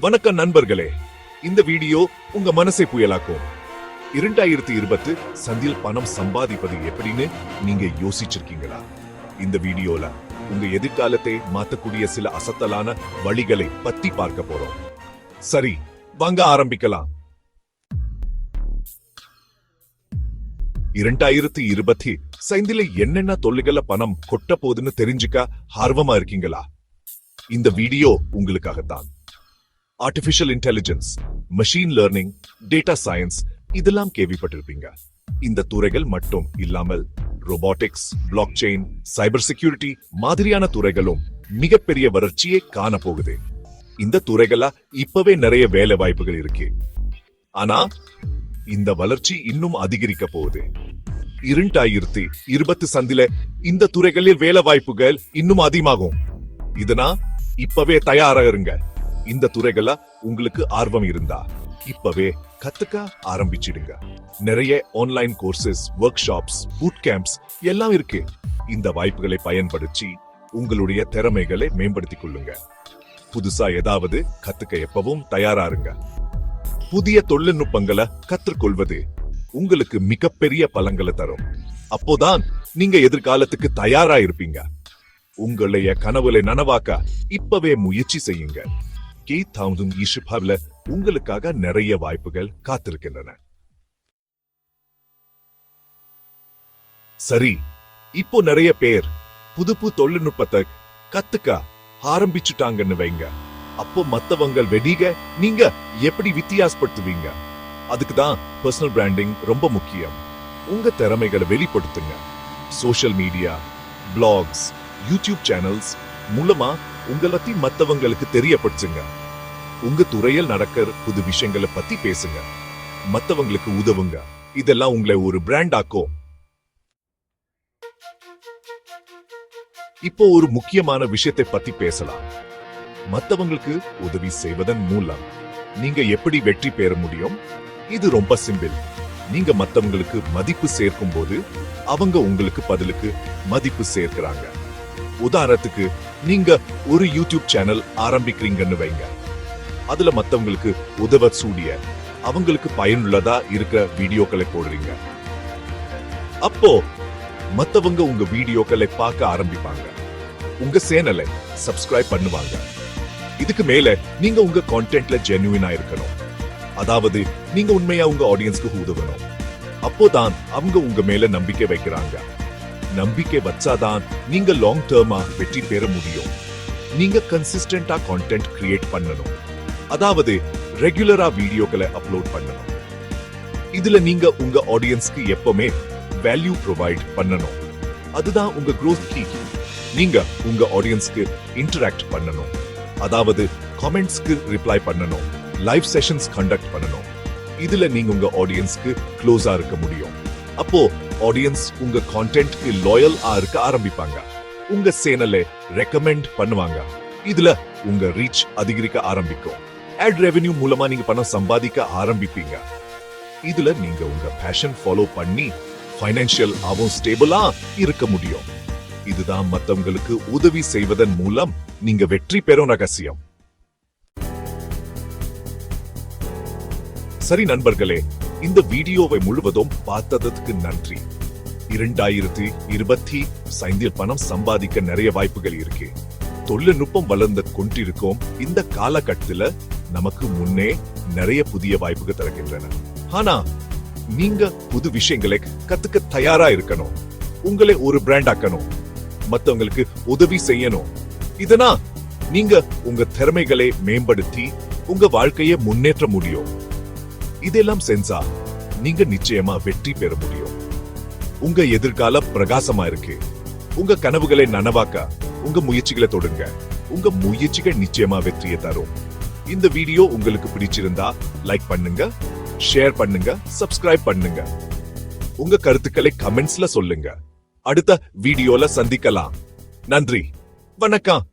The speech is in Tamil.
வணக்கம் நண்பர்களே. இந்த வீடியோ உங்க மனசை புயலாக்கும். இரண்டாயிரத்தி இருபத்து சந்தில் பணம் சம்பாதிப்பது எப்படின்னு நீங்க யோசிச்சிருக்கீங்களா? இந்த வீடியோல உங்க எதிர்காலத்தை மாத்தக்கூடிய சில அசத்தலான வழிகளை பத்தி பார்க்க போறோம். சரி வாங்க ஆரம்பிக்கலாம். இரண்டாயிரத்தி இருபத்தி சைந்தில என்னென்ன தொல்லைகள பணம் கொட்ட போகுதுன்னு தெரிஞ்சுக்க ஆர்வமா இருக்கீங்களா? இந்த video உங்களுக்காகத்தான். Artificial intelligence machine learning data science இதெல்லாம் கேள்விப்பட்டிருப்பீங்க. இந்த துறைகள் மட்டும் இல்லாமல் robotics blockchain cyber security மாதிரியான துறைகளும் மிகப்பெரிய வளர்ச்சியை காண போகுது இந்த துறைகளா இப்பவே நிறைய வேலை வாய்ப்புகள் இருக்கு. ஆனா இந்த வளர்ச்சி இன்னும் அதிகரிக்க போகுது. இரண்டாயிரத்தி இருபத்து சந்தில இந்த துறைகளில் வேலை வாய்ப்புகள் இன்னும் அதிகமாகும். இதனா இப்பவே தயாராக இருங்க. இந்த துறைகள உங்களுக்கு ஆர்வம் இருந்தா. இப்பவே கத்துக்க ஆரம்பிச்சிடுங்க. நிறைய online courses workshops boot camps எல்லாம் இருக்கு. இந்த வாய்ப்புகளை பயன்படுத்தி உங்களுடைய திறமைகளை மேம்படுத்திக் கொள்ளுங்க. புதுசா ஏதாவது கத்துக்க எப்பவும் தயாரா இருங்க. புதிய தொழில்நுட்பங்களை கற்றுக்கொள்வது உங்களுக்கு மிகப்பெரிய பலங்களை தரும். அப்போதான் நீங்க எதிர்காலத்துக்கு தயாரா இருப்பீங்க. உங்களுடைய கனவுகளை நனவாக்க இப்பவே முயற்சி செய்யுங்க. கே தௌசண்ட் ஹப்ல உங்களுக்காக நிறைய வாய்ப்புகள் காத்திருக்கின்றன. சரி இப்போ நிறைய பேர் புதுப்பு தொழில்நுட்பத்தை கத்துக்க ஆரம்பிச்சுட்டாங்கன்னு வைங்க. அப்போ மத்தவங்க வெடிக நீங்க எப்படி வித்தியாசப்படுத்துவீங்க? அதுக்கு தான் பர்சனல் பிராண்டிங் ரொம்ப முக்கியம். உங்க திறமைகளை வெளிப்படுத்துங்க. Social media blogs YouTube channels மூலமா உங்களை பத்தி மத்தவங்களுக்கு தெரியப்படுத்துங்க. உங்க துறையில் நடக்கிற புது விஷயங்களை பத்தி பேசுங்க. மத்தவங்களுக்கு உதவுங்க. இதெல்லாம் உங்களை ஒரு பிராண்ட் ஆக்கும். இப்போ ஒரு முக்கியமான விஷயத்தை பத்தி பேசலாம். மத்தவங்களுக்கு உதவி செய்வதன் மூலம் நீங்க எப்படி வெற்றி பெற முடியும்? இது ரொம்ப சிம்பிள் நீங்க மத்தவங்களுக்கு மதிப்பு சேர்க்கும் போது அவங்க உங்களுக்கு பதிலுக்கு மதிப்பு சேர்க்கிறாங்க. உதாரணத்துக்கு நீங்க ஒரு யூடியூப் சேனல் ஆரம்பிக்கிறீங்கன்னு வைங்க. அதுல மத்தவங்களுக்கு உதவ சூடிய அவங்களுக்கு பயனுள்ளதா இருக்கிற வீடியோக்களை போடுறீங்க. அப்போ மத்தவங்க உங்க வீடியோக்களை பார்க்க ஆரம்பிப்பாங்க. உங்க சேனலை சப்ஸ்கிரைப் பண்ணுவாங்க. இதுக்கு மேல நீங்க உங்க கான்டென்ட்ல ஜென்யூனா இருக்கணும். அதாவது நீங்க உண்மையா உங்க ஆடியன்ஸ்க்கு உதவணும். அப்போதான் அவங்க உங்க மேல நம்பிக்கை வைக்கிறாங்க. நம்பிக்கை வச்சாதான் நீங்க லாங் டேர்மா வெற்றி பெற முடியும். நீங்க கன்சிஸ்டன்டா கான்டென்ட் கிரியேட் பண்ணணும். அதாவது ரெகுலரா வீடியோக்களை அப்லோட் பண்ணணும். இதுல நீங்க உங்க ஆடியன்ஸ்க்கு எப்பவுமே வேல்யூ ப்ரொவைட் பண்ணணும். அதுதான் உங்க க்ரோத் கீ நீங்க உங்க ஆடியன்ஸ்க்கு இன்டராக்ட் பண்ணணும். அதாவது கமெண்ட்ஸ்க்கு ரிப்ளை பண்ணணும். லைவ் செஷன்ஸ் கண்டக்ட் பண்ணணும். இதுல நீங்க உங்க ஆடியன்ஸ்க்கு க்ளோஸா இருக்க முடியும். அப்போ ஆடியன்ஸ் உங்க கான்டென்ட்க்கு லாயல் ஆ இருக்க ஆரம்பிப்பாங்க. உங்க சேனலை ரெக்கமெண்ட் பண்ணுவாங்க. இதுல உங்க ரீச் அதிகரிக்க ஆரம்பிக்கும். ஆட் ரெவென்யூ மூலமா நீங்க பணம் சம்பாதிக்க ஆரம்பிப்பீங்க. இதுல நீங்க உங்க பேஷன் ஃபாலோ பண்ணி ஃபைனான்சியல் ஆவும் ஸ்டேபிளா இருக்க முடியும். இதுதான் மத்தவங்களுக்கு உதவி செய்வதன் மூலம் நீங்க வெற்றி பெறும் ரகசியம். சரி நண்பர்களே இந்த வீடியோவை முழுவதும் பார்த்ததற்கு நன்றி. இரண்டாயிரத்தி இருபத்தி ஐந்தில் பணம் சம்பாதிக்க நிறைய வாய்ப்புகள் இருக்கு. தொழில்நுட்பம் வளர்ந்து கொண்டிருக்கும் இந்த காலகட்டத்துல நமக்கு முன்னே நிறைய புதிய வாய்ப்புகள் திறக்கின்றன ஆனா நீங்க புது விஷயங்களை கத்துக்க தயாரா இருக்கணும். உங்களை ஒரு பிராண்ட் ஆக்கணும். மத்தவங்களுக்கு உதவி செய்யணும். இதனா நீங்க உங்க திறமைகளை மேம்படுத்தி உங்க வாழ்க்கையை முன்னேற்ற முடியும். இதெல்லாம் செஞ்சா நீங்க நிச்சயமா வெற்றி பெற முடியும். உங்க எதிர்காலம் பிரகாசமா இருக்கு. உங்க கனவுகளை நனவாக்க உங்க முயற்சிகளை தொடுங்க. உங்க முயற்சிகள் நிச்சயமா வெற்றியை தரும். இந்த வீடியோ உங்களுக்கு பிடிச்சிருந்தா லைக் பண்ணுங்க ஷேர் பண்ணுங்க சப்ஸ்கிரைப் பண்ணுங்க. உங்க கருத்துக்களை கமெண்ட்ஸ்ல சொல்லுங்க. அடுத்த வீடியோல சந்திக்கலாம். நன்றி. வணக்கம்.